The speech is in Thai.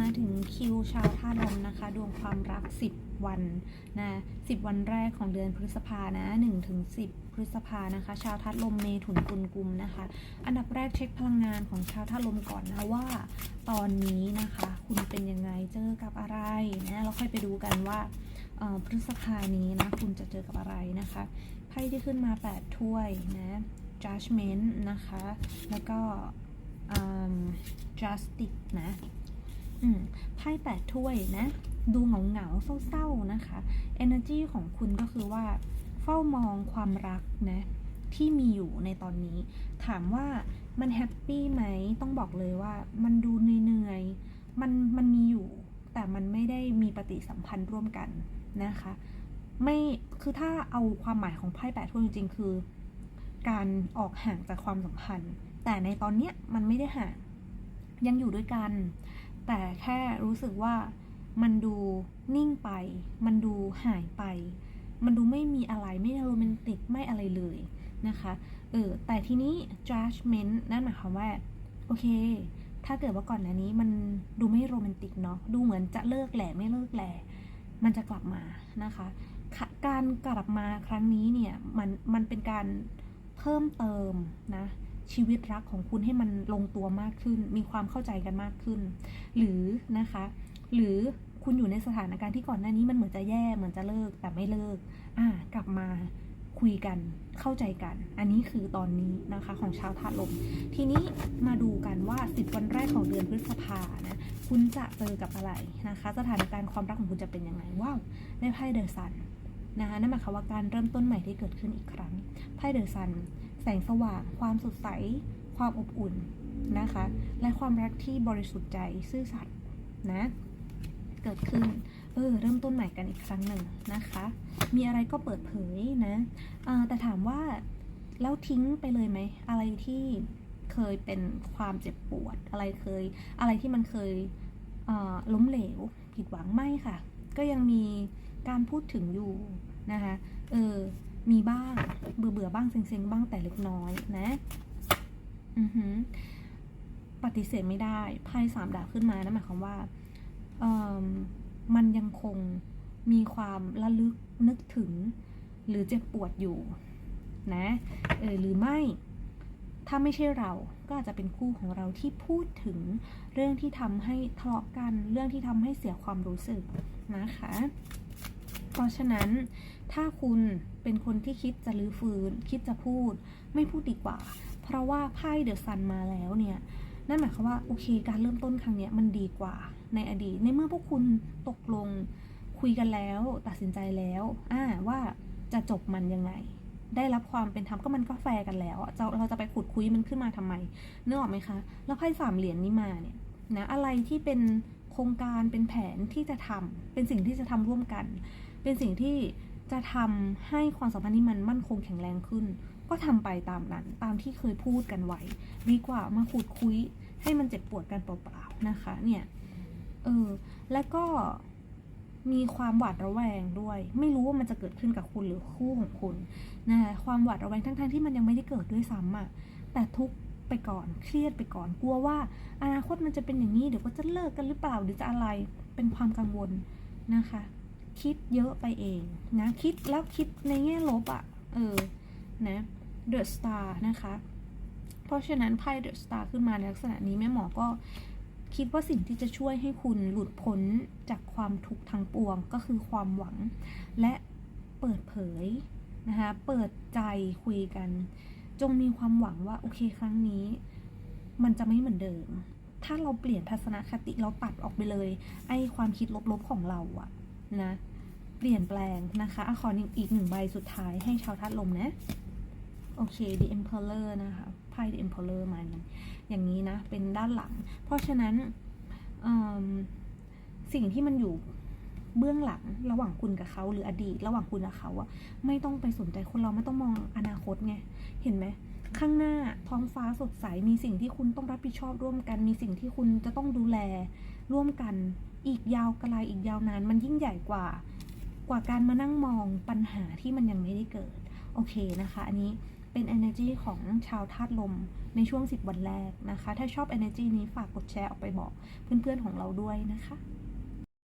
มาถึงคิวชาวธาตุลมนะคะ ดวงความรัก 10 วันนะ10 วันแรกของเดือนพฤษภานะ1ถึง10 พฤษภานะคะ ชาวธาตุลมเมถุนกุลกุมนะคะ อันดับแรกเช็คพลังงานของชาวธาตุลมก่อนนะว่า ตอนนี้นะคะ คุณเป็นยังไงเจอกับอะไรนะเราค่อยไปดูกันว่าพฤษภานี้นะคุณจะเจอกับอะไรนะคะไพ่ที่ขึ้นมา 8 ถ้วยนะ judgment นะคะ แล้วก็ justice นะ ไพ่แปดถ้วยนะ ดูเหงาเหงาเศร้าๆนะคะ energy ของคุณก็คือว่า เฝ้ามองความรักนะที่มีอยู่ในตอนนี้ ถามว่ามันแฮปปี้ไหมต้องบอกเลยว่า มันดูเหนื่อยๆมันมันมีอยู่ แต่มันไม่ได้มีปฏิสัมพันธ์ร่วมกันนะคะ ไม่คือถ้าเอาความหมายของไพ่แปดถ้วยจริงๆคือ การออกห่างจากความสัมพันธ์ แต่ในตอนเนี้ยมันไม่ได้ห่างยังอยู่ด้วยกัน แต่แค่รู้สึกว่ามันดูนิ่งไป มันดูหายไป มันดูไม่มีอะไรไม่โรแมนติกไม่อะไรเลยนะคะ เออ แต่ทีนี้ judgment นั่นหมายความว่า โอเค ถ้าเกิดว่าก่อนหน้านี้มันดูไม่โรแมนติกเนาะ ดูเหมือนจะเลิกแหล่ไม่เลิกแหล่มันจะกลับมานะคะค่ะการกลับมาครั้งนี้เนี่ย มัน มันเป็นการเพิ่มเติมนะ ชีวิตรักของคุณให้มันลงตัวมากขึ้น มีความเข้าใจกันมากขึ้น หรือนะคะ หรือคุณอยู่ในสถานการณ์ที่ก่อนหน้านี้มันเหมือนจะแย่เหมือนจะเลิกแต่ไม่เลิก อ่ากลับมาคุยกันเข้าใจกัน อันนี้คือตอนนี้นะคะของชาวธาตุลม ทีนี้มาดูกันว่า 10 วันแรกของเดือนพฤษภานะคุณจะเจอกับอะไรนะคะ สถานการณ์ความรักของคุณจะเป็นยังไงว้าวได้ไพ่เดอะซันนะคะนั่นหมายความว่าการเริ่มต้นใหม่ที่เกิดขึ้นอีกครั้งไพ่เดอะซัน แสงสว่าง ความสดใส ความอบอุ่นนะคะ และความรักที่บริสุทธิ์ใจซื่อสัตย์นะ เกิดขึ้น เออ เริ่มต้นใหม่กันอีกครั้งหนึ่งนะคะ มีอะไรก็เปิดเผยนะแต่ถามว่าแล้วทิ้งไปเลยไหม อะไรที่เคยเป็นความเจ็บปวด อะไรเคย อะไรที่มันเคยล้มเหลว ผิดหวังไม่ค่ะ ก็ยังมีการพูดถึงอยู่นะคะ เออ มีบ้างเบื่อเบื่อบ้างเซ็งๆบ้างแต่เล็กน้อยนะอือหือปฏิเสธไม่ได้ไพ่สามดาบขึ้นมานั่นหมายความว่าเอิ่มมันยังคงมีความระลึกนึกถึง หรือเจ็บปวดอยู่นะเออหรือไม่ถ้าไม่ใช่เราก็อาจจะเป็นคู่ของเราที่พูดถึงเรื่องที่ทำให้ทะเลาะกัน เรื่องที่ทำให้เสียความรู้สึกนะคะ เพราะฉะนั้นถ้าคุณเป็นคนที่คิดจะลื้อฟื้น คิดจะพูด ไม่พูดดีกว่า เพราะว่าไพ่เดอะซันมาแล้วเนี่ย นั่นหมายความว่าโอเค การเริ่มต้นครั้งเนี้ยมันดีกว่า ในอดีต ในเมื่อพวกคุณตกลงคุยกันแล้ว ตัดสินใจแล้วอ่าว่าจะจบมันยังไง ได้รับความเป็นธรรมก็มันก็แฟร์กันแล้วเราจะไปขุดคุยมันขึ้นมาทำไมนึกออกไหมคะ แล้วไพ่สามเหรียญนี้มาเนี่ยนะอะไรที่เป็นโครงการเป็นแผนที่จะทำเป็นสิ่งที่จะทำร่วมกัน เป็นสิ่งที่จะทำให้ความสัมพันธ์นี้มันมั่นคงแข็งแรงขึ้น ก็ทำไปตามนั้น ตามที่เคยพูดกันไว้ ดีกว่ามาขุดคุยให้มันเจ็บปวดกันเปล่าๆนะคะ เนี่ยเออแล้วก็มีความหวาดระแวงด้วย ไม่รู้ว่ามันจะเกิดขึ้นกับคุณหรือคู่ของคุณนะคะความหวาดระแวงทั้งๆที่มันยังไม่ได้เกิดด้วยซ้ำอะแต่ทุกไปก่อนเครียดไปก่อนกลัวว่า อนาคตมันจะเป็นอย่างนี้เดี๋ยวก็จะเลิกกันหรือเปล่าหรือจะอะไรเป็นความกังวลนะคะ คิดเยอะไปเองนะคิดแล้วคิดในแง่ลบอะ่ะเออนะ The Star นะคะ เพราะฉะนั้นไพ่ The Star ขึ้นมาในลักษณะนี้แม่หมอก็คิดว่าสิ่งที่จะช่วยให้คุณหลุดพ้นจากความทุกข์ทั้งปวงก็คือความหวัง และเปิดเผยนะคะเปิดใจคุยกัน จงมีความหวังว่าโอเคครั้งนี้ มันจะไม่เหมือนเดิม ถ้าเราเปลี่ยนทัศนคติเราตัดออกไปเลย ไอ้ความคิดลบๆของเราอะนะ เปลี่ยนแปลงนะคะอะขออีกหนึ่งใบสุดท้ายให้ชาวธาตุลมนะ โอเค The Emperor นะคะไพ่ The Emperor มาอย่างนี้นะ เป็นด้านหลัง เพราะฉะนั้นสิ่งที่มันอยู่เบื้องหลังระหว่างคุณกับเขาหรืออดีต ระหว่างคุณกับเขาอะไม่ต้องไปสนใจคนเราไม่ต้องมองอนาคตไงเห็นไหมข้างหน้าท้องฟ้าสดใสมีสิ่งที่คุณต้องรับผิดชอบร่วมกัน มีสิ่งที่คุณจะต้องดูแลร่วมกัน อีกยาวไกลอีกยาวนานมันยิ่งใหญ่กว่า กว่าการมานั่งมองปัญหาที่มันยังไม่ได้เกิด โอเคนะคะ อันนี้เป็น energy ของชาวธาตุลมในช่วง 10 วันแรกนะคะ ถ้าชอบ energy นี้ฝากกดแชร์ออกไปบอกเพื่อนๆของเราด้วยนะคะ